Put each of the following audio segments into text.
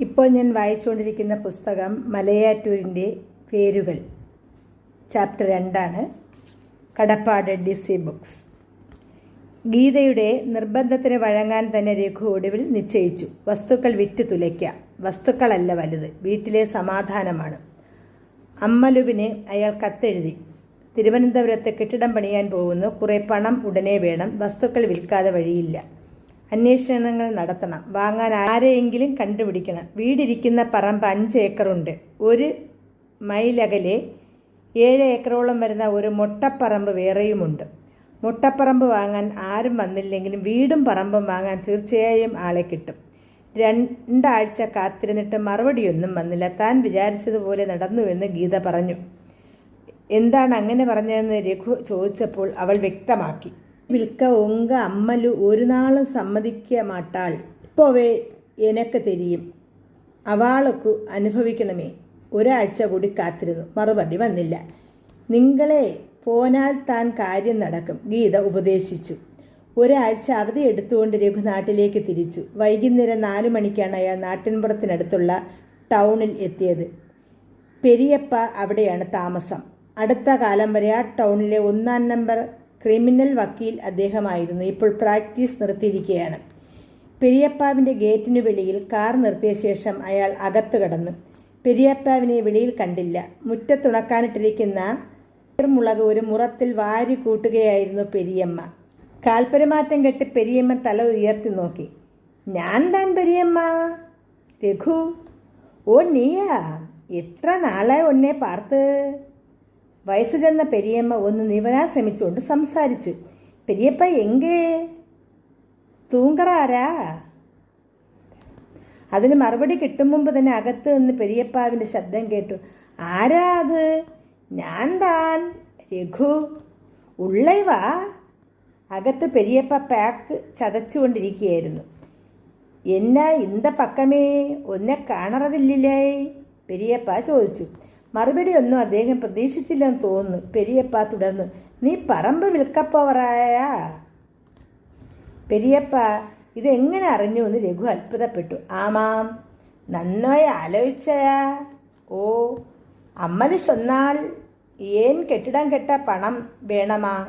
ഇപ്പോൾ ഞാൻ വായിച്ചുകൊണ്ടിരിക്കുന്ന പുസ്തകം മലയാറ്റൂരിന്റെ പേരുകൾ. ചാപ്റ്റർ രണ്ടാണ്. കടപ്പാട് ഡി സി ബുക്സ്. ഗീതയുടെ നിർബന്ധത്തിന് വഴങ്ങാൻ തന്നെ രഘു ഒടുവിൽ നിശ്ചയിച്ചു. വസ്തുക്കൾ വിറ്റ് തുലയ്ക്കാം. വസ്തുക്കളല്ല വലുത്. വീട്ടിലെ സമാധാനമാണ്. അമ്മലുവിന് അയാൾ കത്തെഴുതി. തിരുവനന്തപുരത്ത് കെട്ടിടം പണിയാൻ പോകുന്നു. കുറേ പണം ഉടനെ വേണം. വസ്തുക്കൾ വിൽക്കാതെ വഴിയില്ല. അന്വേഷണങ്ങൾ നടത്തണം. വാങ്ങാൻ ആരെയെങ്കിലും കണ്ടുപിടിക്കണം. വീടിരിക്കുന്ന പറമ്പ് അഞ്ച് ഏക്കറുണ്ട്. ഒരു മൈലകലെ ഏഴ് ഏക്കറോളം വരുന്ന ഒരു മുട്ടപ്പറമ്പ് വേറെയുമുണ്ട്. മുട്ടപ്പറമ്പ് വാങ്ങാൻ ആരും വന്നില്ലെങ്കിലും വീടും പറമ്പും വാങ്ങാൻ തീർച്ചയായും ആളെ കിട്ടും. രണ്ടാഴ്ച കാത്തിരുന്നിട്ട് മറുപടിയൊന്നും വന്നില്ല. താൻ വിചാരിച്ചതുപോലെ നടന്നുവെന്ന് ഗീത പറഞ്ഞു. എന്താണ് അങ്ങനെ പറഞ്ഞതെന്ന് രഘു ചോദിച്ചപ്പോൾ അവൾ വ്യക്തമാക്കി. വിൽക്ക ഉങ്ക അമ്മലു ഒരു നാളും സമ്മതിക്ക മാട്ടാൾ. ഇപ്പോവേ എനക്ക് തെരിയും. അവൾക്ക് അനുഭവിക്കണമേ. ഒരാഴ്ച കൂടി കാത്തിരുന്നു. മറുപടി വന്നില്ല. നിങ്ങളെ പോനാൽ താൻ കാര്യം നടക്കും. ഗീത ഉപദേശിച്ചു. ഒരാഴ്ച അവധി എടുത്തുകൊണ്ട് രഘുനാട്ടിലേക്ക് തിരിച്ചു. വൈകുന്നേരം നാലു മണിക്കാണ് അയാൾ നാട്ടിൻപുറത്തിനടുത്തുള്ള ടൗണിൽ എത്തിയത്. പെരിയപ്പ അവിടെയാണ് താമസം. അടുത്ത കാലം വരെ ആ ടൗണിലെ ഒന്നാം നമ്പർ ക്രിമിനൽ വക്കീൽ അദ്ദേഹമായിരുന്നു. ഇപ്പോൾ പ്രാക്ടീസ് നിർത്തിയിരിക്കുകയാണ്. പെരിയപ്പാവിന്റെ ഗേറ്റിന് വെളിയിൽ കാർ നിർത്തിയ ശേഷം അയാൾ അകത്ത് കടന്നു. പെരിയപ്പാവിനെ വെളിയിൽ കണ്ടില്ല. മുറ്റത്തുണക്കാനിട്ടിരിക്കുന്ന മുളക് ഒരു മുറത്തിൽ വാരി കൂട്ടുകയായിരുന്നു പെരിയമ്മ. കാൽപരമാറ്റം കെട്ടി പെരിയമ്മ തല ഉയർത്തി നോക്കി. ഞാൻ താൻ പെരിയമ്മ? രഘു ഓ നീയാ? എത്ര നാളായി ഒന്നെ പാർത്ത്? വയസ്സ് ചെന്ന പെരിയമ്മ ഒന്ന് നിവരാൻ ശ്രമിച്ചുകൊണ്ട് സംസാരിച്ചു. പെരിയപ്പ എങ്കേ? തൂങ്കറാരാ? അതിന് മറുപടി കിട്ടും മുമ്പ് തന്നെ അകത്ത് നിന്ന് പെരിയപ്പാവിന്റെ ശബ്ദം കേട്ടു. ആരാ അത്? ഞാൻ താൻ രഘു. ഉള്ളൈവാ അകത്ത് പെരിയപ്പ പാക്ക് ചതച്ചുകൊണ്ടിരിക്കുകയായിരുന്നു. എന്നാ ഇന്ത പക്കമേ? ഒന്നെ കാണറതില്ലേ പെരിയപ്പ ചോദിച്ചു. മറുപടിയൊന്നും അദ്ദേഹം പ്രതീക്ഷിച്ചില്ലെന്ന് തോന്നുന്നു. പെരിയപ്പ തുടർന്നു നീ പറമ്പ് വിൽക്കപ്പോവറായ? പെരിയപ്പ ഇതെങ്ങനെ അറിഞ്ഞു? എന്ന് രഘു അത്ഭുതപ്പെട്ടു. ആമാം നന്നായി ആലോചിച്ചയാ. ഓ അമ്മന് ചൊന്നാൾ ഏൻ കെട്ടിടം കെട്ട പണം വേണമാ?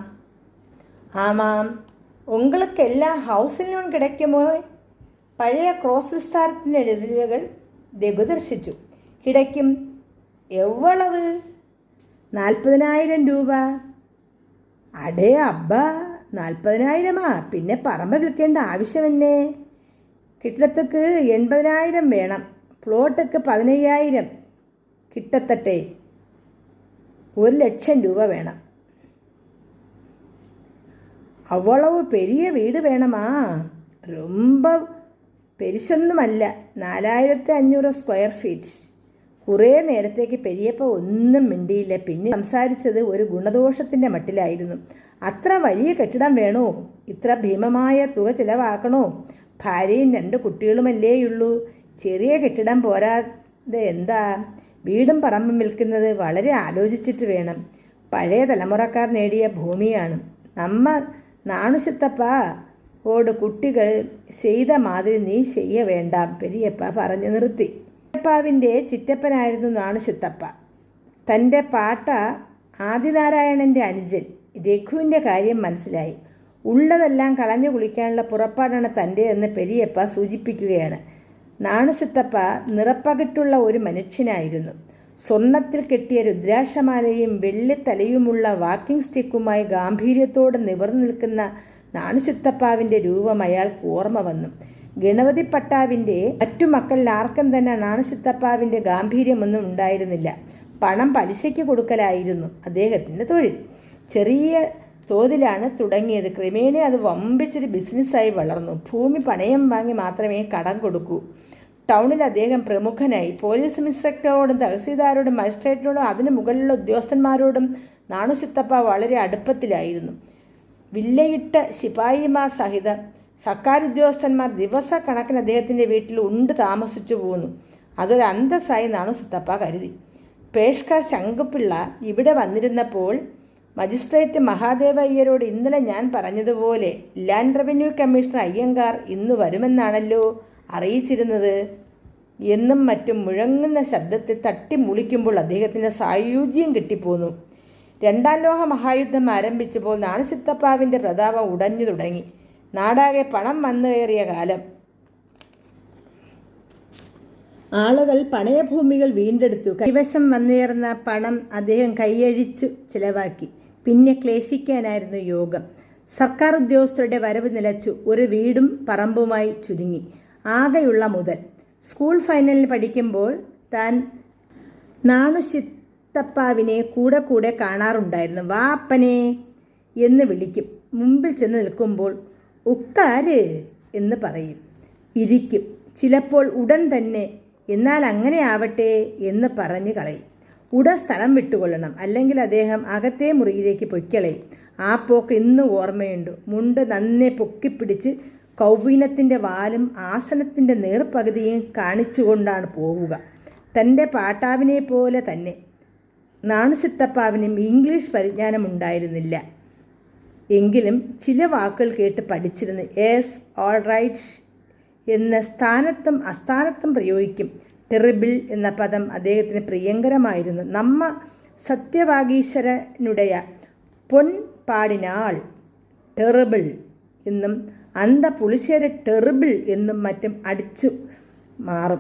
ആമാം ഉങ്ങൾക്കെല്ലാം ഹൗസിൽ ലോൺ കിടക്കുമോ? പഴയ ക്രോസ് വിസ്താരത്തിന്റെ എഴുതലുകൾ രഘുദർശിച്ചു കിടക്കും എവ്വളവ് നാൽപ്പതിനായിരം രൂപ അടേ അബ്ബ നാൽപ്പതിനായിരമാ പിന്നെ പറമ്പ് വിൽക്കേണ്ട ആവശ്യമെന്നേ കിട്ടത്തക്ക് എൺപതിനായിരം വേണം പ്ലോട്ടക്ക് പതിനയ്യായിരം കിട്ടത്തട്ടെ ഒരു ലക്ഷം രൂപ വേണം അവളവ് പെരിയ വീട് വേണമാ ரொம்ப പെരിശൊന്നുമല്ല നാലായിരത്തി അഞ്ഞൂറ് സ്ക്വയർ ഫീറ്റ് കുറേ നേരത്തേക്ക് പെരിയപ്പ ഒന്നും മിണ്ടിയില്ല. പിന്നെ സംസാരിച്ചത് ഒരു ഗുണദോഷത്തിന്റെ മട്ടിലായിരുന്നു. അത്ര വലിയ കെട്ടിടം വേണോ? ഇത്ര ഭീമമായ തുക ചിലവാക്കണോ? ഭാര്യയും രണ്ട് കുട്ടികളുമല്ലേയുള്ളൂ ചെറിയ കെട്ടിടം പോരാതെ എന്താ വീടും പറമ്പും വിൽക്കുന്നത്? വളരെ ആലോചിച്ചിട്ട് വേണം. പഴയ തലമുറക്കാർ നേടിയ ഭൂമിയാണ്. നമ്മ നാണുശത്തപ്പ. ഓട് കുട്ടികൾ ചെയ്ത മാതിരി നീ ചെയ്യ വേണ്ട പെരിയപ്പ പറഞ്ഞു നിർത്തി. പെരിയപ്പാവിന്റെ ചിറ്റപ്പനായിരുന്നു നാണുശത്തപ്പ. തന്റെ പാട്ട ആദിനാരായണന്റെ അനുജൻ രഘുവിന്റെ കാര്യം മനസ്സിലായി. ഉള്ളതെല്ലാം കളഞ്ഞു കുളിക്കാനുള്ള പുറപ്പാടാണ് തന്റെ എന്ന് പെരിയപ്പ സൂചിപ്പിക്കുകയാണ്. നാണുശിത്തപ്പ നിറപ്പകിട്ടുള്ള ഒരു മനുഷ്യനായിരുന്നു. സ്വർണത്തിൽ കെട്ടിയ രുദ്രാക്ഷമാലയും വെള്ളിത്തലയുമുള്ള വാക്കിംഗ് സ്റ്റിക്കുമായി ഗാംഭീര്യത്തോടെ നിവർന്നു നിൽക്കുന്ന നാണുശിത്തപ്പാവിന്റെ രൂപം അയാൾക്ക് ഓർമ്മ വന്നു. ഗണപതി പട്ടാവിന്റെ മറ്റു മക്കളിൽ ആർക്കും തന്നെ നാണശിത്തപ്പാവിന്റെ ഗാംഭീര്യമൊന്നും ഉണ്ടായിരുന്നില്ല. പണം പലിശയ്ക്ക് കൊടുക്കലായിരുന്നു അദ്ദേഹത്തിന്റെ തൊഴിൽ. ചെറിയ തോതിലാണ് തുടങ്ങിയത്. ക്രമേണ അത് വമ്പിച്ചൊരു ബിസിനസ്സായി വളർന്നു. ഭൂമി പണയം വാങ്ങി മാത്രമേ കടം കൊടുക്കൂ. ടൗണിൽ അദ്ദേഹം പ്രമുഖനായി. പോലീസ് ഇൻസ്പെക്ടറോടും തഹസീൽദാരോടും മജിസ്ട്രേറ്റിനോടും അതിന് മുകളിലുള്ള ഉദ്യോഗസ്ഥന്മാരോടും നാണുശുത്തപ്പ വളരെ അടുപ്പത്തിലായിരുന്നു. വില്ലയിട്ട ശിപായിമാ സഹിതം സർക്കാർ ഉദ്യോഗസ്ഥന്മാർ ദിവസക്കണക്കിന് അദ്ദേഹത്തിന്റെ വീട്ടിൽ ഉണ്ട് താമസിച്ചു പോകുന്നു. അതൊരു അന്തസ്സായി നാണുശുത്തപ്പ കരുതി. പേഷ്ക ശങ്കുപിള്ള ഇവിടെ വന്നിരുന്നപ്പോൾ മജിസ്ട്രേറ്റ് മഹാദേവ അയ്യരോട് ഇന്നലെ ഞാൻ പറഞ്ഞതുപോലെ ലാൻഡ് റവന്യൂ കമ്മീഷണർ അയ്യങ്കാർ ഇന്ന് വരുമെന്നാണല്ലോ അറിയിച്ചിരുന്നത്. എന്നും മറ്റും മുഴങ്ങുന്ന ശബ്ദത്തിൽ തട്ടി മുളിക്കുമ്പോൾ അദ്ദേഹത്തിന്റെ സായുജ്യം കിട്ടിപ്പോന്നു. രണ്ടാം ലോക മഹായുദ്ധം ആരംഭിച്ചപ്പോൾ നാണുസിത്തപ്പാവിന്റെ പ്രതാപം ഉടഞ്ഞു തുടങ്ങി. നാടാകെ പണം വന്നു കയറിയ കാലം. ആളുകൾ പണയഭൂമികൾ വീണ്ടെടുത്തു. കൈവശം വന്നേർന്ന പണം അദ്ദേഹം കൈയഴിച്ചു ചിലവാക്കി. പിന്നെ ക്ലേശിക്കാനായിരുന്നു യോഗം. സർക്കാർ ഉദ്യോഗസ്ഥരുടെ വരവ് നിലച്ചു. ഒരു വീടും പറമ്പുമായി ചുരുങ്ങി. ആകെയുള്ള മുതൽ. സ്കൂൾ ഫൈനലിൽ പഠിക്കുമ്പോൾ താൻ നാണുശിത്തപ്പാവിനെ കൂടെ കൂടെ കാണാറുണ്ടായിരുന്നു. വാപ്പനെ എന്ന് വിളിക്കും. മുമ്പിൽ ചെന്ന് നിൽക്കുമ്പോൾ ഉക്കാര് എന്ന് പറയും. ഇരിക്കും. ചിലപ്പോൾ ഉടൻ തന്നെ. എന്നാൽ അങ്ങനെ ആവട്ടെ എന്ന് പറഞ്ഞു കളയും. ഉടൻ സ്ഥലം വിട്ടുകൊള്ളണം. അല്ലെങ്കിൽ അദ്ദേഹം അകത്തെ മുറിയിലേക്ക് പൊയ്ക്കളയും. ആ പോക്ക് ഇന്നും ഓർമ്മയുണ്ട്. മുണ്ട് നന്നെ പൊക്കിപ്പിടിച്ച് കൗവീനത്തിന്റെ വാലും ആസനത്തിന്റെ നേർപകുതിയും കാണിച്ചുകൊണ്ടാണ് പോവുക. തന്റെ പാട്ടാവിനെ പോലെ തന്നെ. നാണുസിത്തപ്പാവിനും ഇംഗ്ലീഷ് പരിജ്ഞാനമുണ്ടായിരുന്നില്ല. എങ്കിലും ചില വാക്കുകൾ കേട്ട് പഠിച്ചിരുന്നു. എസ് ഓൾ റൈറ്റ് എന്ന സ്ഥാനത്തും അസ്ഥാനത്തും പ്രയോഗിക്കും. ടെറിബിൾ എന്ന പദം അദ്ദേഹത്തിന് പ്രിയങ്കരമായിരുന്നു. നമ്മ സത്യവാഗീശ്വരനുടയ പൊൻപാടിനാൾ ടെറിബിൾ എന്നും അന്ത പുളിശ്ശേരി ടെറിബിൾ എന്നും മറ്റും അടിച്ചു മാറും.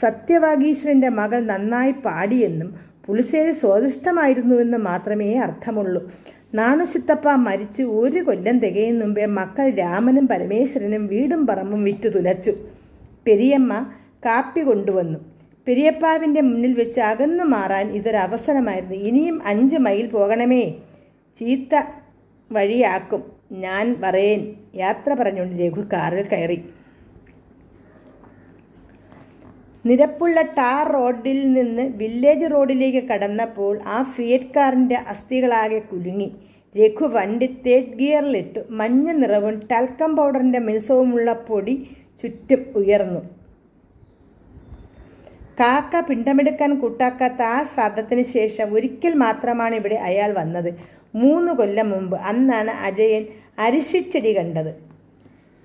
സത്യവാഗീശ്വരന്റെ മകൾ നന്നായി പാടിയെന്നും പുളിശ്ശേരി സ്വാദിഷ്ടമായിരുന്നുവെന്ന് മാത്രമേ അർത്ഥമുള്ളൂ. നാണുസിത്തപ്പ മരിച്ച് ഒരു കൊല്ലം തികയും മുമ്പേ മക്കൾ രാമനും പരമേശ്വരനും വീടും പറമ്പും വിറ്റു തുലച്ചു. പെരിയമ്മ കാപ്പി കൊണ്ടുവന്നു. പെരിയപ്പാവിന്റെ മുന്നിൽ വെച്ച് അകന്നു മാറാൻ ഇതൊരവസരമായിരുന്നു. ഇനിയും അഞ്ച് മൈൽ പോകണമേ. ചീത്ത വഴിയാക്കും. ഞാൻ പറയേൻ. യാത്ര പറഞ്ഞുകൊണ്ട് രഘു കാറിൽ കയറി. നിരപ്പുള്ള ടാർ റോഡിൽ നിന്ന് വില്ലേജ് റോഡിലേക്ക് കടന്നപ്പോൾ ആ ഫിയറ്റ് കാറിന്റെ അസ്ഥികളാകെ കുലുങ്ങി. രഘു വണ്ടി തേഡ് ഗിയറിലിട്ടു മഞ്ഞ നിറവും ടാൽക്കം പൗഡറിന്റെ മിനുസവുമുള്ള പൊടി ചുറ്റും ഉയർന്നു. കാക്ക പിണ്ടമെടുക്കാൻ കൂട്ടാക്കാത്ത ആ ശ്രാദ്ധത്തിന് ശേഷം ഒരിക്കൽ മാത്രമാണ് ഇവിടെ അയാൾ വന്നത്. മൂന്ന് കൊല്ലം മുമ്പ് അന്നാണ് അജയൻ അരിശിച്ചെടി കണ്ടത്.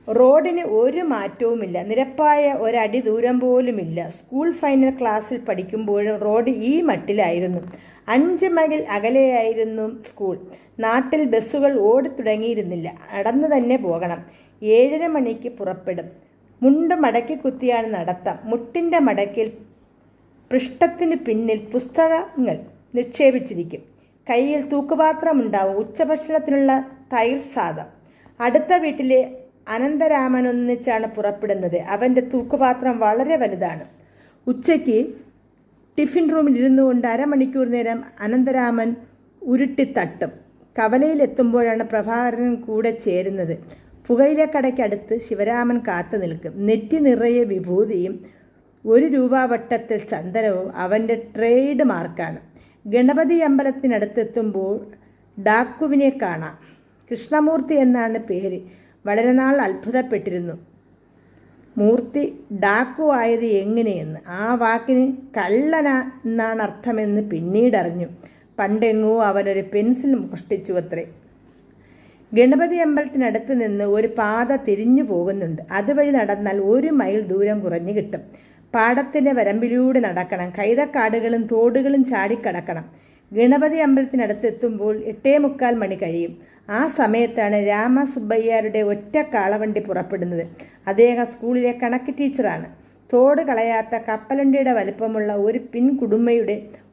റോഡിന് ഒരു മാറ്റവുമില്ല. നിരപ്പായ ഒരടി ദൂരം പോലുമില്ല. സ്കൂൾ ഫൈനൽ ക്ലാസ്സിൽ പഠിക്കുമ്പോഴും റോഡ് ഈ മട്ടിലായിരുന്നു. അഞ്ച് മൈൽ അകലെയായിരുന്നു സ്കൂൾ. നാട്ടിൽ ബസ്സുകൾ ഓടി തുടങ്ങിയിരുന്നില്ല നടന്നു തന്നെ പോകണം. ഏഴര മണിക്ക് പുറപ്പെടും. മുണ്ട് മടക്കി കുത്തിയാണ് നടത്തം. മുട്ടിന്റെ മടക്കിൽ പൃഷ്ഠത്തിന് പിന്നിൽ പുസ്തകങ്ങൾ നിക്ഷേപിച്ചിരിക്കും. കയ്യിൽ തൂക്കുപാത്രമുണ്ടാവും. ഉച്ചഭക്ഷണത്തിനുള്ള തൈർ സാദം അടുത്ത വീട്ടിലെ അനന്തരാമൻ ഒന്നിച്ചാണ് പുറപ്പെടുന്നത്. അവന്റെ തൂക്കുപാത്രം വളരെ വലുതാണ്. ഉച്ചയ്ക്ക് ടിഫിൻ റൂമിൽ ഇരുന്നു കൊണ്ട് അരമണിക്കൂർ നേരം അനന്തരാമൻ ഉരുട്ടിത്തട്ടും കവലയിലെത്തുമ്പോഴാണ് പ്രഭാകരൻ കൂടെ ചേരുന്നത്. പുകയിലക്കടയ്ക്കടുത്ത് ശിവരാമൻ കാത്തു നിൽക്കും. നെറ്റി നിറയെ വിഭൂതിയും ഒരു രൂപ വട്ടത്തിൽ ചന്ദനവും അവന്റെ ട്രേഡ് മാർക്കാണ്. ഗണപതി അമ്പലത്തിനടുത്തെത്തുമ്പോൾ ഡാക്കുവിനെ കാണാം. കൃഷ്ണമൂർത്തി എന്നാണ് പേര്. വളരെ നാൾ അത്ഭുതപ്പെട്ടിരുന്നു. മൂർത്തി ഡാക്കു ആയത് എങ്ങനെയെന്ന്? ആ വാക്കിന് കള്ളന എന്നാണ് അർത്ഥമെന്ന് പിന്നീടറിഞ്ഞു. പണ്ടെങ്ങോ അവനൊരു പെൻസിൽ മോഷ്ടിച്ചു അത്രേ ഗണപതി അമ്പലത്തിനടുത്ത് നിന്ന് ഒരു പാത തിരിഞ്ഞു പോകുന്നുണ്ട്. അതുവഴി നടന്നാൽ ഒരു മൈൽ ദൂരം കുറഞ്ഞു കിട്ടും. പാടത്തിന്റെ വരമ്പിലൂടെ നടക്കണം. കൈതക്കാടുകളും തോടുകളും ചാടിക്കടക്കണം. ഗണപതി അമ്പലത്തിനടുത്ത് എത്തുമ്പോൾ എട്ടേ മുക്കാൽ മണി കഴിയും. ആ സമയത്താണ് രാമസുബ്ബയ്യാരുടെ ഒറ്റ കാളവണ്ടി പുറപ്പെടുന്നത്. അദ്ദേഹം സ്കൂളിലെ കണക്ക് ടീച്ചറാണ്. തോട് കളയാത്ത കപ്പലണ്ടിയുടെ വലിപ്പമുള്ള ഒരു പിൻ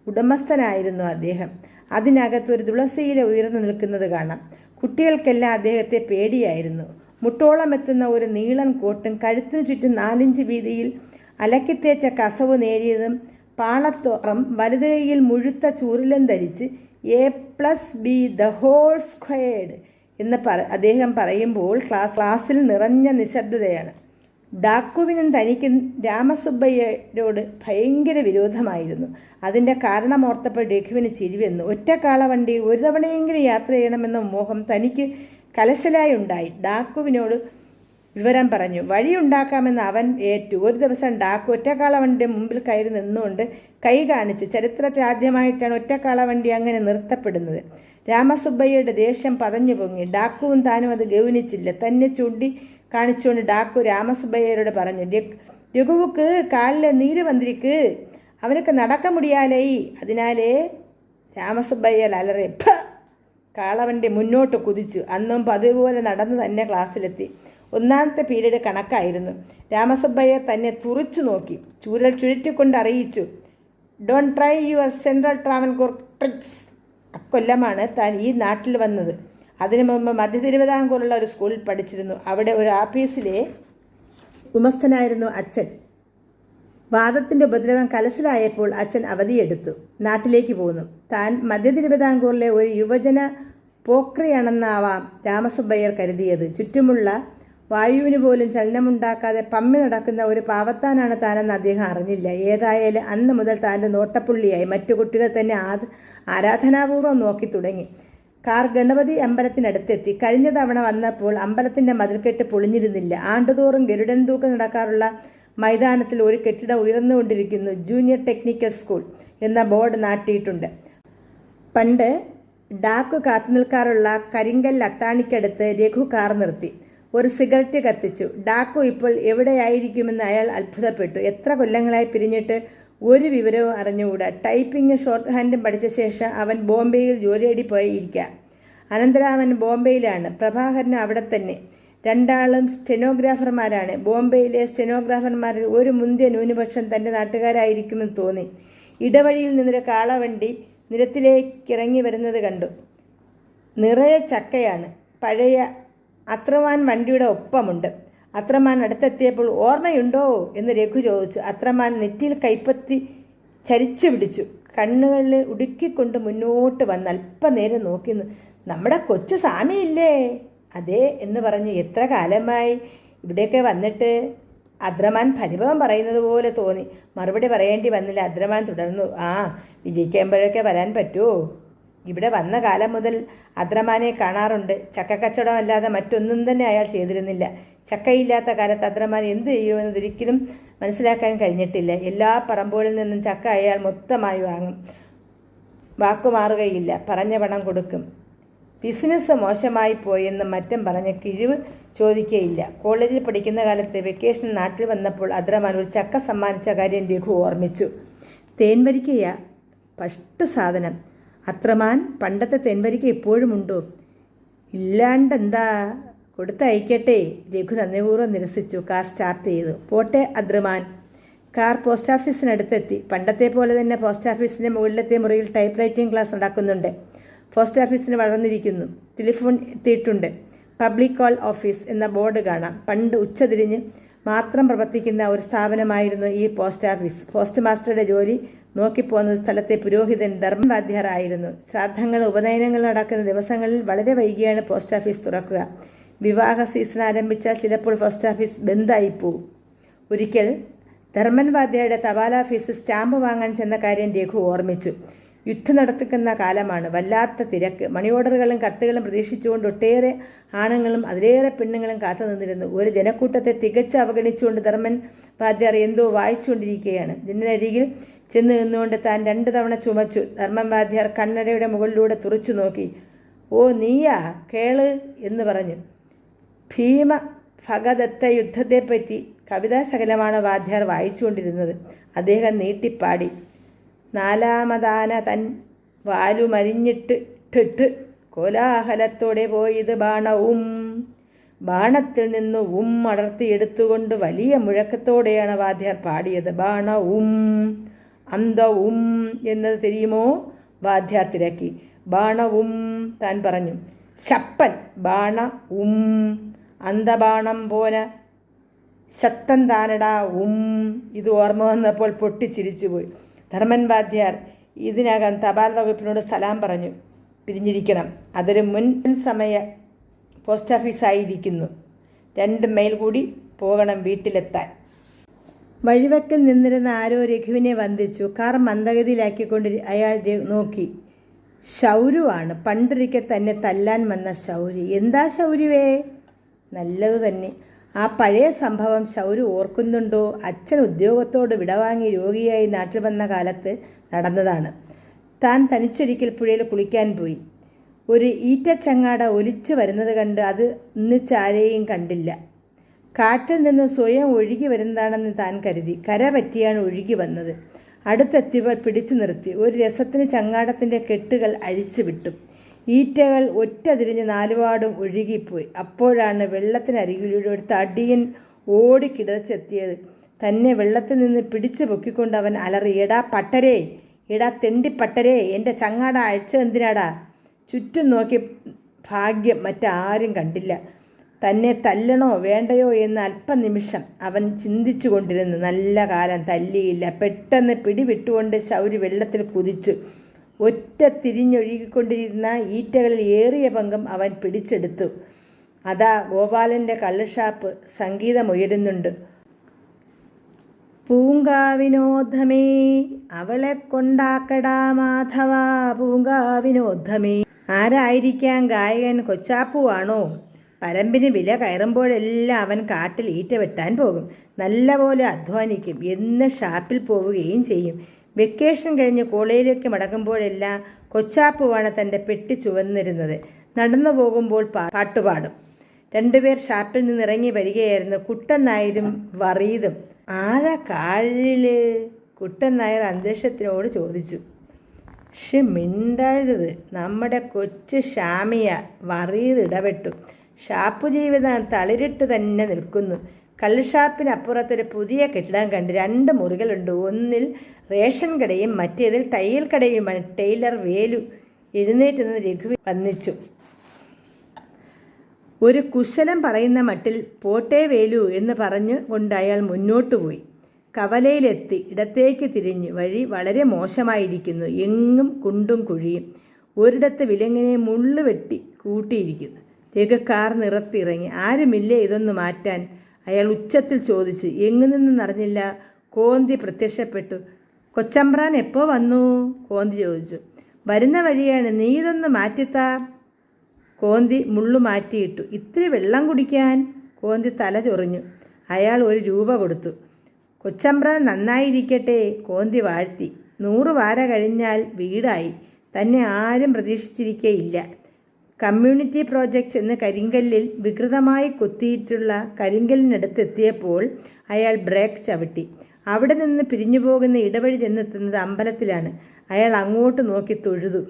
ഉടമസ്ഥനായിരുന്നു അദ്ദേഹം. അതിനകത്ത് ഒരു തുളസിയില ഉയർന്നു നിൽക്കുന്നത് കാണാം. കുട്ടികൾക്കെല്ലാം അദ്ദേഹത്തെ പേടിയായിരുന്നു. മുട്ടോളം എത്തുന്ന ഒരു നീളൻ കോട്ടും കഴുത്തിനു ചുറ്റും നാലിഞ്ച് വീതിയിൽ അലക്കിത്തേച്ച കസവ് നേരിയതും പാളത്തോറം വലതുകൈയിൽ മുഴുത്ത ചൂരിലും ധരിച്ച് A plus B the whole squared എന്ന് പറ അദ്ദേഹം പറയുമ്പോൾ ക്ലാസ് ക്ലാസ്സിൽ നിറഞ്ഞ നിശബ്ദതയാണ്. ഡാക്കുവിനും തനിക്കും രാമസുബ്ബയ്യരോട് ഭയങ്കര വിരോധമായിരുന്നു. അതിന്റെ കാരണമോർത്തപ്പോൾ രഘുവിന് ചിരിവെന്നു ഒറ്റ കാളവണ്ടി ഒരു തവണയെങ്കിലും യാത്ര ചെയ്യണമെന്ന മോഹം തനിക്ക് കലശലായി ഉണ്ടായി ഡാക്കുവിനോട് വിവരം പറഞ്ഞു. വഴിയുണ്ടാക്കാമെന്ന് അവൻ ഏറ്റു. ഒരു ദിവസം ഡാക്ക് ഒറ്റക്കാളവണ്ടി മുമ്പിൽ കയറി നിന്നുകൊണ്ട് കൈ കാണിച്ച് ചരിത്രത്തിൽ ആദ്യമായിട്ടാണ് ഒറ്റക്കാളവണ്ടി അങ്ങനെ നിർത്തപ്പെടുന്നത്. രാമസുബ്ബയ്യയുടെ ദേഷ്യം പതഞ്ഞു പൊങ്ങി. ഡാക്കുവും താനും അത് ഗൗനിച്ചില്ല. തന്നെ ചൂണ്ടി കാണിച്ചുകൊണ്ട് ഡാക്കു രാമസുബ്ബയ്യരോട് പറഞ്ഞു രഘുവുക്ക് കാലിൽ നീര് വന്നിരിക്ക്. അവനക്ക് നടക്ക മുടിയാലേ അതിനാലേ രാമസുബ്ബയ്യൽ അലറി കാളവണ്ടി മുന്നോട്ട് കുതിച്ചു. അന്നും പതിവുപോലെ നടന്നു തന്നെ ക്ലാസ്സിലെത്തി. ഒന്നാമത്തെ പീരീഡ് കണക്കായിരുന്നു. രാമസുബ്ബയ്യർ തന്നെ തുറിച്ചു നോക്കി. ചൂരൽ ചുഴറ്റിക്കൊണ്ട് അറിയിച്ചു don't try your central Travancore tricks അക്കൊല്ലമാണ് താൻ ഈ നാട്ടിൽ വന്നത്. അതിനു മുമ്പ് മധ്യ തിരുവിതാംകൂറുള്ള ഒരു സ്കൂളിൽ പഠിച്ചിരുന്നു. അവിടെ ഒരു ആഫീസിലെ ഉമസ്ഥനായിരുന്നു അച്ഛൻ. വാദത്തിന്റെ ഉപദ്രവം കലശലായപ്പോൾ അച്ഛൻ അവധിയെടുത്തു നാട്ടിലേക്ക് പോകുന്നു താൻ മധ്യ തിരുവിതാംകൂറിലെ ഒരു യുവജന പോക്രിയാണെന്നാവാം രാമസുബ്ബയ്യർ കരുതിയത്. ചുറ്റുമുള്ള വായുവിന് പോലും ചലനമുണ്ടാക്കാതെ പമ്മി നടക്കുന്ന ഒരു പാവത്താനാണ് താനെന്ന് അദ്ദേഹം അറിഞ്ഞില്ല. ഏതായാലും അന്ന് മുതൽ താന്റെ നോട്ടപ്പുള്ളിയായി. മറ്റു കുട്ടികൾ തന്നെ ആദ് ആരാധനാപൂർവം നോക്കി തുടങ്ങി. കാർ ഗണപതി അമ്പലത്തിനടുത്തെത്തി. കഴിഞ്ഞ തവണ വന്നപ്പോൾ അമ്പലത്തിന്റെ മതിൽക്കെട്ട് പൊളിഞ്ഞിരുന്നില്ല. ആണ്ടുതോറും ഗരുഡൻ തൂക്കം നടക്കാറുള്ള മൈതാനത്തിൽ ഒരു കെട്ടിടം ഉയർന്നുകൊണ്ടിരിക്കുന്നു. ജൂനിയർ ടെക്നിക്കൽ സ്കൂൾ എന്ന ബോർഡ് നാട്ടിയിട്ടുണ്ട്. പണ്ട് ഡാക്കു കാത്തു നിൽക്കാറുള്ള കരിങ്കൽ അത്താണിക്കടുത്ത് രഘു കാർ നിർത്തി. ഒരു സിഗരറ്റ് കത്തിച്ചു. ഡാക്കു ഇപ്പോൾ എവിടെയായിരിക്കുമെന്ന് അയാൾ അത്ഭുതപ്പെട്ടു. എത്ര കൊല്ലങ്ങളായി പിരിഞ്ഞിട്ട് ഒരു വിവരവും അറിഞ്ഞുകൂടാ. ടൈപ്പിംഗ് ഷോർട്ട് ഹാൻഡും പഠിച്ച ശേഷം അവൻ ബോംബെയിൽ ജോലിയേടി പോയിരിക്കാം. അനന്തരാമൻ ബോംബെയിലാണ്. പ്രഭാകരനും അവിടെ തന്നെ. രണ്ടാളും സ്റ്റെനോഗ്രാഫർമാരാണ്. ബോംബെയിലെ സ്റ്റെനോഗ്രാഫർമാരിൽ ഒരു മുന്തിയ ന്യൂനപക്ഷം തന്റെ നാട്ടുകാരായിരിക്കുമെന്ന് തോന്നി. ഇടവഴിയിൽ നിന്നൊരു കാളവണ്ടി നിരത്തിലേക്ക് ഇറങ്ങി വരുന്നത് കണ്ടു. നിറയെ ചക്കയാണ്. പഴയ അത്രമാൻ വണ്ടിയുടെ ഒപ്പമുണ്ട്. അത്രമാൻ അടുത്തെത്തിയപ്പോൾ ഓർമ്മയുണ്ടോ? എന്ന് രഘു ചോദിച്ചു. അത്രമാൻ നെറ്റിയിൽ കൈപ്പത്തി ചരിച്ചു പിടിച്ചു. കണ്ണുകളിൽ ഉടുക്കിക്കൊണ്ട് മുന്നോട്ട് വന്ന് അല്പനേരം നോക്കി നമ്മുടെ കൊച്ചു സാമിയില്ലേ അതെ എന്ന് പറഞ്ഞു. എത്ര കാലമായി ഇവിടെയൊക്കെ വന്നിട്ട്? അദ്രമാൻ പരിഭവം പറയുന്നത് പോലെ തോന്നി. മറുപടി പറയേണ്ടി വന്നില്ല. അദ്രമാൻ തുടർന്നു. ആ വിജയിക്കുമ്പോഴൊക്കെ വരാൻ പറ്റുമോ ഇവിടെ വന്ന കാലം മുതൽ അദ്രമാനെ കാണാറുണ്ട്. ചക്കക്കച്ചവടം അല്ലാതെ മറ്റൊന്നും തന്നെ അയാൾ ചെയ്തിരുന്നില്ല. ചക്കയില്ലാത്ത കാലത്ത് അദ്രമാൻ എന്ത് ചെയ്യുമെന്നത് ഒരിക്കലും മനസ്സിലാക്കാൻ കഴിഞ്ഞിട്ടില്ല. എല്ലാ പറമ്പുകളിൽ നിന്നും ചക്ക അയാൾ മൊത്തമായി വാങ്ങും. വാക്കുമാറുകയില്ല. പറഞ്ഞ പണം കൊടുക്കും. ബിസിനസ് മോശമായി പോയെന്ന് മറ്റും പറഞ്ഞ് കിഴിവ് ചോദിക്കുകയില്ല കോളേജിൽ പഠിക്കുന്ന കാലത്ത് വെക്കേഷൻ നാട്ടിൽ വന്നപ്പോൾ അദ്രമാൻ ഒരു ചക്ക സമ്മാനിച്ച കാര്യം രഘു ഓർമ്മിച്ചു. തേൻവരിക്കയ പഷ്ട സാധനം. അത്രമാൻ പണ്ടത്തെ തെൻവരിക്ക് എപ്പോഴുമുണ്ടോ ഉണ്ടോ? ഇല്ലാണ്ടെന്താ? കൊടുത്തയക്കട്ടെ. രഘു നന്ദിപൂർവം നിരസിച്ചു. കാർ സ്റ്റാർട്ട് ചെയ്തു. പോട്ടെ അദ്രമാൻ. Car post ഓഫീസിനടുത്തെത്തി. പണ്ടത്തെ പോലെ തന്നെ പോസ്റ്റ് ഓഫീസിന്റെ മുകളിലത്തെ മുറിയിൽ ടൈപ്പ് റൈറ്റിംഗ് ക്ലാസ് നടക്കുന്നുണ്ട്. പോസ്റ്റ് ഓഫീസിന് വളർന്നിരിക്കുന്നു. ടെലിഫോൺ എത്തിയിട്ടുണ്ട്. പബ്ലിക് കോൾ ഓഫീസ് എന്ന ബോർഡ് കാണാം. പണ്ട് ഉച്ചതിരിഞ്ഞ് മാത്രം പ്രവർത്തിക്കുന്ന ഒരു സ്ഥാപനമായിരുന്നു ഈ പോസ്റ്റ് ഓഫീസ്. പോസ്റ്റ് മാസ്റ്ററുടെ ജോലി നോക്കിപ്പോകുന്ന സ്ഥലത്തെ പുരോഹിതൻ ധർമ്മവാദ്യർ ആയിരുന്നു ശ്രാദ്ധങ്ങൾ ഉപനയനങ്ങൾ നടക്കുന്ന ദിവസങ്ങളിൽ വളരെ വൈകിയാണ് പോസ്റ്റ് ഓഫീസ് തുറക്കുക. വിവാഹ സീസൺ ആരംഭിച്ചാൽ ചിലപ്പോൾ പോസ്റ്റ് ഓഫീസ് ബന്ദായി പോകും ഒരിക്കൽ ധർമ്മൻ വാദ്യയുടെ തപാൽ ഓഫീസ് സ്റ്റാമ്പ് വാങ്ങാൻ ചെന്ന കാര്യം രഘു ഓർമ്മിച്ചു. യുദ്ധം നടത്തിക്കുന്ന കാലമാണ്. വല്ലാത്ത തിരക്ക്. മണി ഓർഡറുകളും കത്തുകളും പ്രതീക്ഷിച്ചുകൊണ്ട് ഒട്ടേറെ ആണുങ്ങളും അതിലേറെ പെണ്ണുങ്ങളും കാത്തു നിന്നിരുന്നു. ഒരു ജനക്കൂട്ടത്തെ തികച്ച് അവഗണിച്ചുകൊണ്ട് ധർമ്മൻ വാദ്യാർ എന്തോ വായിച്ചുകൊണ്ടിരിക്കുകയാണ്. ഇതിനരികിൽ ചെന്ന് നിന്നുകൊണ്ട് താൻ രണ്ട് തവണ ചുമച്ചു. ധർമ്മൻ വാദ്യാർ കണ്ണടയുടെ മുകളിലൂടെ തുറച്ചു നോക്കി. ഓ നീയാ? കേൾ? എന്ന് പറഞ്ഞു. ഭീമ ഭഗദത്ത യുദ്ധത്തെപ്പറ്റി കവിതാശകലമാണ് വാദ്യാർ വായിച്ചുകൊണ്ടിരുന്നത്. അദ്ദേഹം നീട്ടിപ്പാടി. നാലാമതാന തൻ വാലുമരിഞ്ഞിട്ട് ഇട്ടിട്ട് കോലാഹലത്തോടെ പോയത് ബാണവും. ബാണത്തിൽ നിന്ന് ഉം അടർത്തിയെടുത്തുകൊണ്ട് വലിയ മുഴക്കത്തോടെയാണ് വാദ്യർ പാടിയത് ബാണവും. അന്ത ഉം എന്നത് തിരിയുമോ? വാദ്യർ തിരക്കി. ബാണവും താൻ പറഞ്ഞു. ശപ്പൻ ബാണ ഉം. അന്തബാണം പോലെ ശത്തൻ താനടാ ഉം. ഇത് ഓർമ്മ വന്നപ്പോൾ പൊട്ടിച്ചിരിച്ചുപോയി. ധർമ്മൻ വാദ്യാർ ഇതിനകം തപാൽ വകുപ്പിനോട് സലാം പറഞ്ഞു. പിരിഞ്ഞിരിക്കണം. അതൊരു മുൻ സമയ പോസ്റ്റ് ഓഫീസായിരിക്കുന്നു. രണ്ട് മൈൽ കൂടി പോകണം വീട്ടിലെത്താൻ. വഴിവക്കിൽ നിന്നിരുന്ന ആരോ രഘുവിനെ വന്ദിച്ചു. കാർ മന്ദഗതിയിലാക്കിക്കൊണ്ട് അയാൾ നോക്കി. ശൗരുവാണ് പണ്ടൊരിക്കൽ തന്നെ തല്ലാൻ വന്ന ശൗരി. എന്താ ശൗരുവേ? നല്ലത് തന്നെ. ആ പഴയ സംഭവം ശൗരു ഓർക്കുന്നുണ്ടോ? അച്ഛൻ ഉദ്യോഗത്തോട് വിടവാങ്ങി രോഗിയായി നാട്ടിൽ വന്ന കാലത്ത് നടന്നതാണ്. താൻ തനിച്ചൊരിക്കൽ പുഴയിൽ കുളിക്കാൻ പോയി. ഒരു ഈറ്റച്ചങ്ങാട ഒലിച്ചു വരുന്നത് കണ്ട് അത് ഒന്നിച്ചാരെയും കണ്ടില്ല. കാറ്റിൽ നിന്ന് സ്വയം ഒഴുകി വരുന്നതാണെന്ന് താൻ കരുതി. കര പറ്റിയാണ് ഒഴുകി വന്നത്. അടുത്തെത്തിയവർ പിടിച്ചു നിർത്തി. ഒരു രസത്തിന് ചങ്ങാടത്തിന്റെ കെട്ടുകൾ അഴിച്ചു വിട്ടു. ഈറ്റകൾ ഒറ്റ തിരിഞ്ഞ് നാലുപാടും ഒഴുകിപ്പോയി. അപ്പോഴാണ് വെള്ളത്തിനരികിലൂടെ ഒരു തടിയൻ ഓടിക്കിടച്ചെത്തിയത് തന്നെ വെള്ളത്തിൽ നിന്ന് പിടിച്ചു പൊക്കിക്കൊണ്ട് അവൻ അലറി എടാ പട്ടരേ എടാ തെണ്ടിപ്പട്ടരേ എന്റെ ചങ്ങാട അഴിച്ചതെന്തിനാടാ ചുറ്റും നോക്കി ഭാഗ്യം മറ്റാരും കണ്ടില്ല. തന്നെ തല്ലണോ വേണ്ടയോ എന്ന് അല്പനിമിഷം അവൻ ചിന്തിച്ചു കൊണ്ടിരുന്നു. നല്ല കാലം തല്ലിയില്ല. പെട്ടെന്ന് പിടിവിട്ടുകൊണ്ട് ശൗരി വെള്ളത്തിൽ കുതിച്ചു. ഒറ്റ തിരിഞ്ഞൊഴുകിക്കൊണ്ടിരുന്ന ഈറ്റകളിൽ ഏറിയ പങ്കും അവൻ പിടിച്ചെടുത്തു. അതാ ഗോപാലന്റെ കള്ളുഷാപ്പ് സംഗീതമുയരുന്നുണ്ട്. പൂങ്കാവിനോദ്ധമേ അവളെ കൊണ്ടാക്കടാ മാധവ പൂങ്കാവിനോദ്ധമേ. ആരായിരിക്കാം ഗായകൻ കൊച്ചാപ്പുവാണോ പരമ്പിന് വില കയറുമ്പോഴെല്ലാം അവൻ കാട്ടിൽ ഈറ്റ വെട്ടാൻ പോകും. നല്ലപോലെ അധ്വാനിക്കും. എന്ന് ഷാപ്പിൽ പോവുകയും ചെയ്യും. വെക്കേഷൻ കഴിഞ്ഞ് കോളേജിലേക്ക് മടങ്ങുമ്പോഴെല്ലാം കൊച്ചാപ്പുവാണ് തന്റെ പെട്ടി ചുവന്നിരുന്നത്. നടന്നു പോകുമ്പോൾ പാട്ടുപാടും. രണ്ടുപേർ ഷാപ്പിൽ നിന്ന് ഇറങ്ങി വരികയായിരുന്നു. കുട്ടൻ നായരും വറീതും. ആരാ കാഴിൽ കുട്ടൻ നായർ അന്തരീക്ഷത്തിനോട് ചോദിച്ചു. പക്ഷെ മിണ്ടരുത്. നമ്മുടെ കൊച്ചു ഷാമിയ വറീത് ഇടപെട്ടു. ഷാപ്പു ജീവിതം തളിരിട്ട് തന്നെ നിൽക്കുന്നു. കള്ളുഷാപ്പിനപ്പുറത്തൊരു പുതിയ കെട്ടിടം കണ്ട് രണ്ട് മുറികളുണ്ട്. ഒന്നിൽ റേഷൻ കടയും മറ്റേതിൽ തയ്യൽ കടയുമാണ്. ടൈലർ വേലു എഴുന്നേറ്റ് നിന്ന് രഘു വന്നിച്ചു ഒരു കുശലം പറയുന്ന മട്ടിൽ പോട്ടേ വേലു എന്ന് പറഞ്ഞു കൊണ്ട് അയാൾ മുന്നോട്ട് പോയി. കവലയിലെത്തി ഇടത്തേക്ക് തിരിഞ്ഞ്. വഴി വളരെ മോശമായിരിക്കുന്നു. എങ്ങും കുണ്ടും കുഴിയും. ഒരിടത്ത് വിലങ്ങിനെ മുള്ളു വെട്ടി കൂട്ടിയിരിക്കുന്നു. രഘു കാർ നിറത്തിറങ്ങി. ആരുമില്ലേ ഇതൊന്ന് മാറ്റാൻ? അയാൾ ഉച്ചത്തിൽ ചോദിച്ചു എങ്ങു നിന്നറിഞ്ഞില്ല കോന്തി പ്രത്യക്ഷപ്പെട്ടു കൊച്ചമ്പ്രാൻ എപ്പോൾ വന്നു കോന്തി ചോദിച്ചു വരുന്ന വഴിയാണ് നീ ഇതൊന്ന് മാറ്റിത്താ കോന്തി മുള്ളു മാറ്റിയിട്ടു ഇത്തിരി വെള്ളം കുടിക്കാൻ കോന്തി തല ചൊറിഞ്ഞു അയാൾ ഒരു രൂപ കൊടുത്തു കൊച്ചമ്പ്രാൻ നന്നായിരിക്കട്ടെ കോന്തി വാഴ്ത്തി നൂറ് വാര കഴിഞ്ഞാൽ വീടായി തന്നെ ആരും പ്രതീക്ഷിച്ചിരിക്കയില്ല. കമ്മ്യൂണിറ്റി പ്രോജക്റ്റ് എന്ന് കരിങ്കല്ലിൽ വികൃതമായി കൊത്തിയിട്ടുള്ള കരിങ്കല്ലിനടുത്തെത്തിയപ്പോൾ അയാൾ ബ്രേക്ക് ചവിട്ടി. അവിടെ നിന്ന് പിരിഞ്ഞു പോകുന്ന ഇടവഴി ചെന്നെത്തുന്നത് അമ്പലത്തിലാണ്. അയാൾ അങ്ങോട്ട് നോക്കി തൊഴുതു.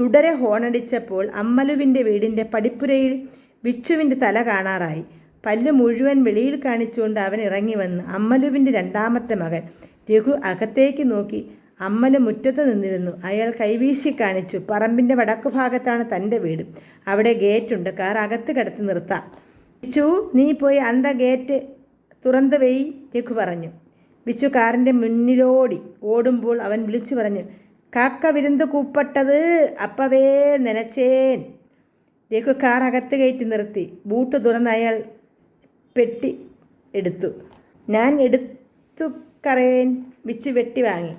തുടരെ ഹോണടിച്ചപ്പോൾ അമ്മലുവിന്റെ വീടിന്റെ പടിപ്പുരയിൽ വിച്ചുവിന്റെ തല കാണാറായി. പല്ല് മുഴുവൻ വെളിയിൽ കാണിച്ചുകൊണ്ട് അവൻ ഇറങ്ങി വന്ന് അമ്മലുവിന്റെ രണ്ടാമത്തെ മകൻ രഘു അകത്തേക്ക് നോക്കി അമ്മൽ മുറ്റത്ത് നിന്നിരുന്നു. അയാൾ കൈവീശി കാണിച്ചു. പറമ്പിന്റെ വടക്കു ഭാഗത്താണ് തന്റെ വീട്. അവിടെ ഗേറ്റുണ്ട്. കാർ അകത്ത് കിടത്തി നിർത്താം. ബിച്ചു നീ പോയി അന്ത ഗേറ്റ് തുറന്നു വെയ് രഘു പറഞ്ഞു. ബിച്ചു കാറിന്റെ മുന്നിലോടി ഓടുമ്പോൾ അവൻ വിളിച്ചു പറഞ്ഞു കാക്ക വിരുന്ന് കൂപ്പട്ടത് അപ്പവേ നനച്ചേൻ. രഘു കാർ അകത്ത് കയറ്റി നിർത്തി. ബൂട്ട് തുറന്ന് അയാൾ പെട്ടി എടുത്തു. ഞാൻ എടുത്തു കറേൻ വിച്ചു വെട്ടി വാങ്ങി.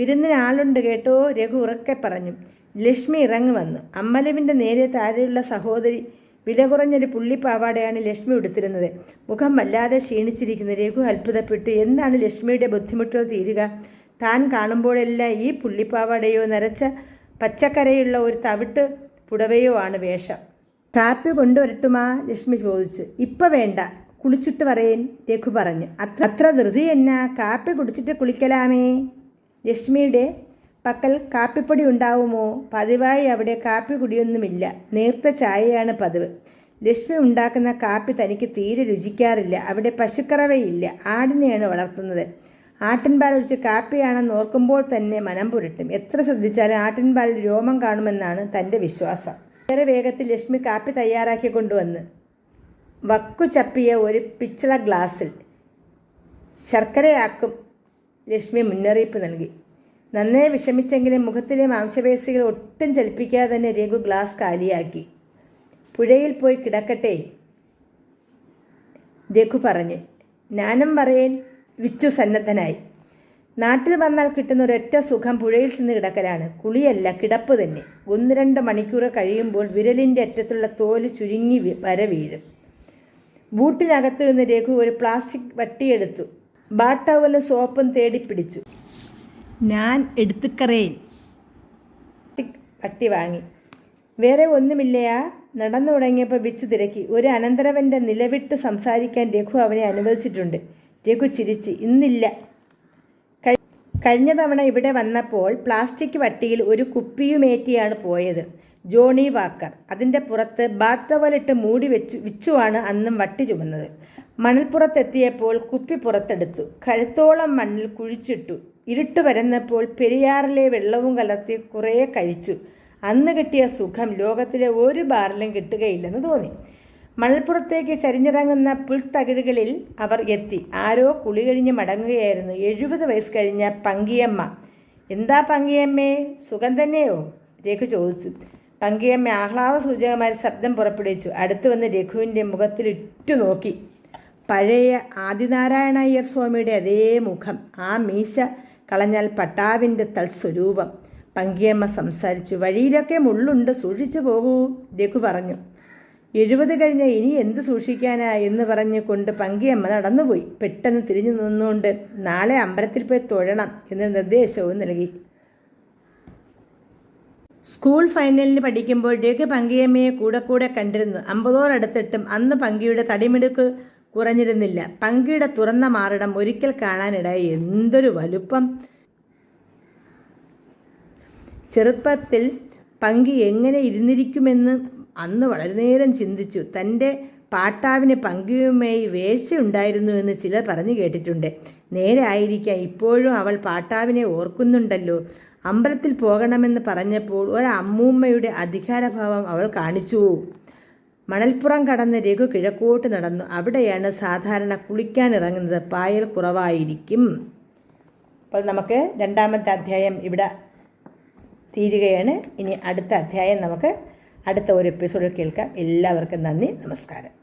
വിരുന്നിന് ആളുണ്ട് കേട്ടോ രഘു ഉറക്കെ പറഞ്ഞു. ലക്ഷ്മി ഇറങ്ങി വന്നു. അമ്മലവിന്റെ നേരെ താഴെയുള്ള സഹോദരി വില കുറഞ്ഞൊരു പുള്ളിപ്പാവാടയാണ് ലക്ഷ്മി ഉടുത്തിരുന്നത്. മുഖം വല്ലാതെ ക്ഷീണിച്ചിരിക്കുന്നു. രഘു അത്ഭുതപ്പെട്ടു. എന്താണ് ലക്ഷ്മിയുടെ ബുദ്ധിമുട്ടുകൾ തീരുക? താൻ കാണുമ്പോഴെല്ലാം ഈ പുള്ളിപ്പാവാടയോ നരച്ച പച്ചക്കരയുള്ള ഒരു തവിട്ട് പുടവയോ ആണ് വേഷം. കാപ്പി കൊണ്ടുവരട്ടുമാ? ലക്ഷ്മി ചോദിച്ചു. ഇപ്പം വേണ്ട. കുളിച്ചിട്ട് പറയേൻ രഘു പറഞ്ഞു. അത്ര അത്ര ധൃതി എന്നാ? കാപ്പി കുടിച്ചിട്ട് കുളിക്കലാമേ? ലക്ഷ്മിയുടെ പക്കൽ കാപ്പിപ്പൊടി ഉണ്ടാവുമോ? പതിവായി അവിടെ കാപ്പി കുടിയൊന്നുമില്ല. നേർത്ത ചായയാണ് പതിവ്. ലക്ഷ്മി ഉണ്ടാക്കുന്ന കാപ്പി തനിക്ക് തീരെ രുചിക്കാറില്ല. അവിടെ പശുക്കറവയില്ല. ആടിനെയാണ് വളർത്തുന്നത്. ആട്ടിൻപാൽ ഒഴിച്ച് കാപ്പിയാണെന്ന് ഓർക്കുമ്പോൾ തന്നെ മനം പുരട്ടും. എത്ര ശ്രദ്ധിച്ചാലും ആട്ടിൻപാലിൽ രോമം കാണുമെന്നാണ് തന്റെ വിശ്വാസം. വളരെ വേഗത്തിൽ ലക്ഷ്മി കാപ്പി തയ്യാറാക്കി കൊണ്ടുവന്ന് വക്കു ചപ്പിയ ഒരു പിച്ചള ഗ്ലാസ്സിൽ ശർക്കരയാക്കും ലക്ഷ്മി മുന്നറിയിപ്പ് നൽകി. നന്നേ വിഷമിച്ചെങ്കിലും മുഖത്തിലെ മാംസപേശികൾ ഒട്ടും ചലിപ്പിക്കാതെ തന്നെ രഘു ഗ്ലാസ് കാലിയാക്കി. പുഴയിൽ പോയി കിടക്കട്ടെ രഘു പറഞ്ഞു. ജ്ഞാനം പറയേൻ വിച്ചു സന്നദ്ധനായി. നാട്ടിൽ വന്നാൽ കിട്ടുന്ന ഒരൊറ്റ സുഖം പുഴയിൽ ചെന്ന് കിടക്കലാണ്. കുളിയല്ല കിടപ്പ് തന്നെ. ഒന്ന് രണ്ട് മണിക്കൂർ കഴിയുമ്പോൾ വിരലിന്റെ അറ്റത്തുള്ള തോൽ ചുരുങ്ങി വര വീഴും ബൂട്ടിനകത്ത് നിന്ന് രഘു ഒരു പ്ലാസ്റ്റിക് വട്ടിയെടുത്തു. ബാട്ടവലും സോപ്പും തേടിപ്പിടിച്ചു ഞാൻ എടുത്തുക്കറേൻ പട്ടി വാങ്ങി. വേറെ ഒന്നുമില്ലയാ. നടന്നു തുടങ്ങിയപ്പോൾ വിച്ചു തിരക്കി. ഒരു അനന്തരവന്റെ നിലവിട്ട് സംസാരിക്കാൻ രഘു അവനെ അനുവദിച്ചിട്ടുണ്ട്. രഘു ചിരിച്ച് ഇന്നില്ല. കഴി- കഴിഞ്ഞ തവണ ഇവിടെ വന്നപ്പോൾ പ്ലാസ്റ്റിക് വട്ടിയിൽ ഒരു കുപ്പിയുമേറ്റിയാണ് പോയത്. ജോണി വാക്കർ അതിന്റെ പുറത്ത് ബാത്തവലിട്ട് മൂടി വെച്ചു വിച്ചുവാണ് അന്നും വട്ടി ചുമന്നത്. മണൽപ്പുറത്തെത്തിയപ്പോൾ കുപ്പി പുറത്തെടുത്തു. കഴുത്തോളം മണ്ണിൽ കുഴിച്ചിട്ടു. ഇരുട്ട് വരുന്നപ്പോൾ പെരിയാറിലെ വെള്ളവും കലർത്തി കുറേ കഴിച്ചു. അന്ന് കിട്ടിയ സുഖം ലോകത്തിലെ ഒരു ബാറിലും കിട്ടുകയില്ലെന്ന് തോന്നി. മണൽപ്പുറത്തേക്ക് ചരിഞ്ഞിറങ്ങുന്ന പുൽത്തകിടുകളിൽ അവർ എത്തി. ആരോ കുളി കഴിഞ്ഞ് മടങ്ങുകയായിരുന്നു. എഴുപത് വയസ്സ് കഴിഞ്ഞ പങ്കിയമ്മ. എന്താ പങ്കിയമ്മേ? സുഖം തന്നെയോ? രഘു ചോദിച്ചു. പങ്കിയമ്മ ആഹ്ലാദ സൂചകമായ ശബ്ദം പുറപ്പെടുവിച്ചു. അടുത്തു വന്ന് രഘുവിന്റെ മുഖത്തിൽ നോക്കി. പഴയ ആദിനാരായണയ്യർ സ്വാമിയുടെ അതേ മുഖം ആ മീശ കളഞ്ഞാൽ പട്ടാവിന്റെ തൽസ്വരൂപം. പങ്കിയമ്മ സംസാരിച്ചു വഴിയിലൊക്കെ മുള്ളുണ്ട് സൂക്ഷിച്ചു പോകൂ രഘു പറഞ്ഞു. എഴുപത് കഴിഞ്ഞ ഇനി എന്ത് സൂക്ഷിക്കാനാ? എന്ന് പറഞ്ഞു കൊണ്ട് പങ്കിയമ്മ നടന്നുപോയി. പെട്ടെന്ന് തിരിഞ്ഞു നിന്നുകൊണ്ട് നാളെ അമ്പലത്തിൽ പോയി തൊഴണം എന്ന് നിർദ്ദേശവും നൽകി. സ്കൂൾ ഫൈനലിന് പഠിക്കുമ്പോൾ രഘു പങ്കിയമ്മയെ കൂടെ കൂടെ കണ്ടിരുന്നു. അമ്പതോടടുത്തിട്ടും അന്ന് പങ്കിയുടെ തടിമിടുക്ക് കുറഞ്ഞിരുന്നില്ല. പങ്കിയുടെ തുറന്ന മാറിടം ഒരിക്കൽ കാണാനിടയായി. എന്തൊരു വലുപ്പം. ചെറുപ്പത്തിൽ പങ്കി എങ്ങനെ ഇരുന്നിരിക്കുമെന്ന് അന്ന് വളരെ നേരം ചിന്തിച്ചു. തന്റെ പാട്ടാവിന് പങ്കിയുമായി വേഴ്ചയുണ്ടായിരുന്നുവെന്ന് ചിലർ പറഞ്ഞു കേട്ടിട്ടുണ്ട്. നേരെ ആയിരിക്കാം. ഇപ്പോഴും അവൾ പാട്ടാവിനെ ഓർക്കുന്നുണ്ടല്ലോ. അമ്പലത്തിൽ പോകണമെന്ന് പറഞ്ഞപ്പോൾ ഒരമ്മൂമ്മയുടെ അധികാരഭാവം അവൾ കാണിച്ചു. മണൽപ്പുറം കടന്ന് രഘു കിഴക്കോട്ട് നടന്നു. അവിടെയാണ് സാധാരണ കുളിക്കാനിറങ്ങുന്നത്. പായൽ കുറവായിരിക്കും. അപ്പോൾ നമുക്ക് രണ്ടാമത്തെ അധ്യായം ഇവിടെ തീരുകയാണ്. ഇനി അടുത്ത അധ്യായം നമുക്ക് അടുത്ത ഒരു എപ്പിസോഡിൽ കേൾക്കാം. എല്ലാവർക്കും നന്ദി. നമസ്കാരം.